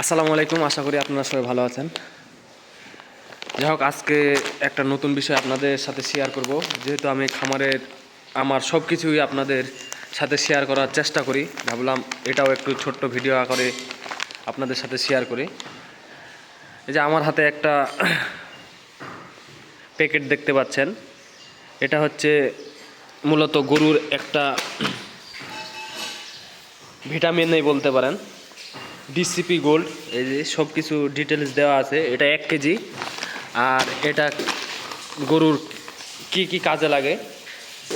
আসসালামু আলাইকুম, আশা করি আপনারা সবাই ভালো আছেন। যাই হোক, আজকে একটা নতুন বিষয় আপনাদের সাথে শেয়ার করব। যেহেতু আমি খামারের আমার সব কিছুই আপনাদের সাথে শেয়ার করার চেষ্টা করি, ভাবলাম এটাও একটু ছোট্ট ভিডিও আকারে আপনাদের সাথে শেয়ার করি। এই যে আমার হাতে একটা প্যাকেট দেখতে পাচ্ছেন। এটা হচ্ছে মূলত গরুর একটা ভিটামিন নেই বলতে পারেন। ডিসিপি গোল্ড এই যে সব কিছু ডিটেলস দেওয়া আছে, এটা এক কেজি। আর এটা গরুর কি কি কাজে লাগে?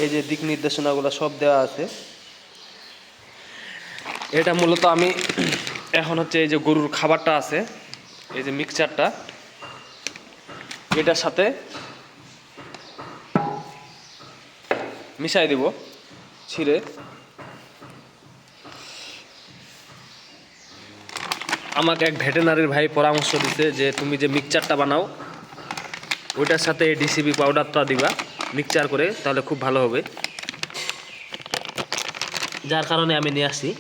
এই যে দিক নির্দেশনাগুলো সব দেওয়া আছে। এটা মূলত আমি এখন হচ্ছে এই যে গরুর খাবারটা আছে, এই যে মিক্সচারটা এটার সাথে মিশাই দিব, ছিঁড়ে। আমাকে এক ভেটেনারির ভাই পরামর্শ দিতে যে তুমি যে মিক্সচারটা বানাও, ওইটার সাথে ডিসিবি পাউডারটা দিবা, মিক্সচার করে, তাহলে খুব ভালো হবে। যার কারণে আমি নিয়ে আসি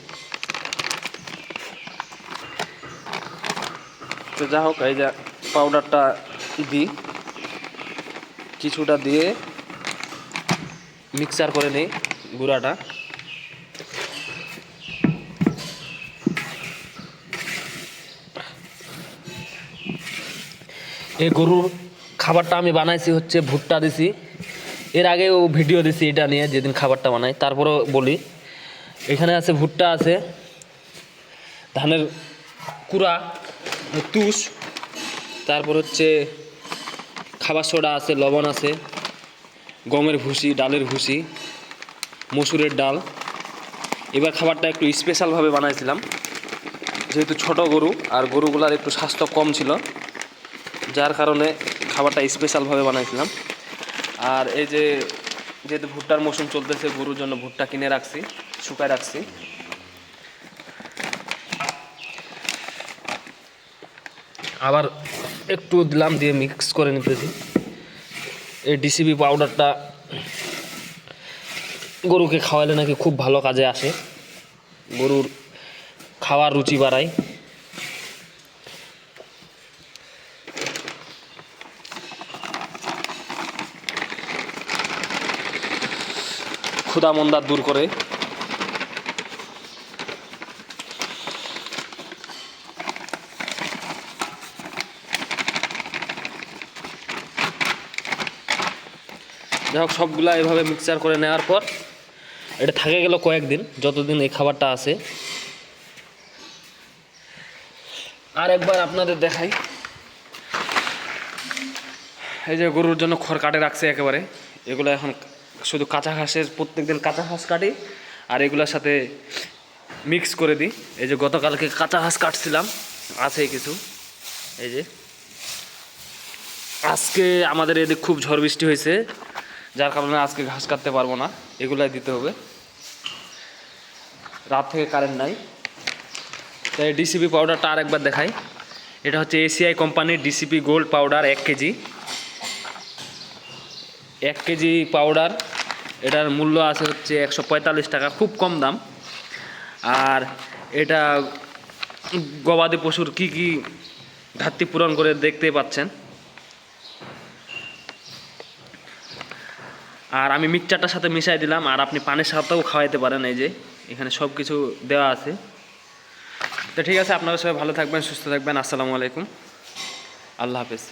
তো যা হোক, এই যা পাউডারটা দিই, কিছুটা দিয়ে মিক্সচার করে নিই গুঁড়াটা। এই গরুর খাবারটা আমি বানাইছি হচ্ছে ভুট্টা দিছি। এর আগেও ভিডিও দিছি এটা নিয়ে, যেদিন খাবারটা বানাই। তারপরেও বলি, এখানে আছে ভুট্টা আছে, ধানের কুড়া, তুষ, তারপর হচ্ছে খাবার সোডা আছে, লবণ আছে, গমের ভুসি, ডালের ভুসি, মসুরের ডাল। এবার খাবারটা একটু স্পেশালভাবে বানাইছিলাম। যেহেতু ছোট গরু, আর গরুগুলার একটু স্বাস্থ্য কম ছিল। যার কারণে খাবারটা স্পেশালভাবে বানাইছিলাম। আর এই যে যেহেতু ভুট্টার মৌসুম চলতেছে, গরুর জন্য ভুট্টা কিনে রাখছি, শুকায় রাখছি। আবার একটু দিলাম দিয়ে মিক্স করে নিতেছি। এই ডিসিবি পাউডারটা গরুকে খাওয়ালে নাকি খুব ভালো কাজে আসে। গরুর খাওয়ার রুচি বাড়ায়। ক্ষুদা মন্দা দূর করে। যাই হোক সবগুলা এভাবে মিক্সচার করে নেওয়ার পর, এটা থাকে গেল কয়েকদিন, যতদিন এই খাবারটা আছে। আর একবার আপনাদের দেখাই। এই যে গরুর জন্য খড় কাটে রাখছে একেবারে, এগুলো এখন শুধু কাঁচা ঘাসের প্রত্যেক দিন কাঁচা ঘাস কাটি আর এগুলোর সাথে মিক্স করে দিই। এই যে গতকালকে কাঁচা ঘাস কাটছিলাম, আছে কিছু। এই যে। আজকে আমাদের এদিকে খুব ঝড় বৃষ্টি হয়েছে, যার কারণে আজকে ঘাস কাটতে পারব না। এগুলাই দিতে হবে। রাত থেকে কারেন্ট নাই। তাই ডিসিপি পাউডারটা আর একবার দেখাই। এটা হচ্ছে এসিআই কোম্পানির ডিসিপি গোল্ড পাউডার এক কেজি। এক কেজি পাউডার এটার মূল্য আছে হচ্ছে একশো পঁয়তাল্লিশ টাকা, খুব কম দাম। আর এটা গবাদি পশুর কি কি ঘাটতি পূরণ করে দেখতে পাচ্ছেন। আর আমি মিক্সচারটার সাথে মিশাই দিলাম, আর আপনি পানির সাথেও খাওয়াইতে পারেন এই যে, এখানে সব কিছু দেওয়া আছে। তো ঠিক আছে, আপনারা সবাই ভালো থাকবেন, সুস্থ থাকবেন, আসসালামু আলাইকুম। আল্লাহ হাফেজ।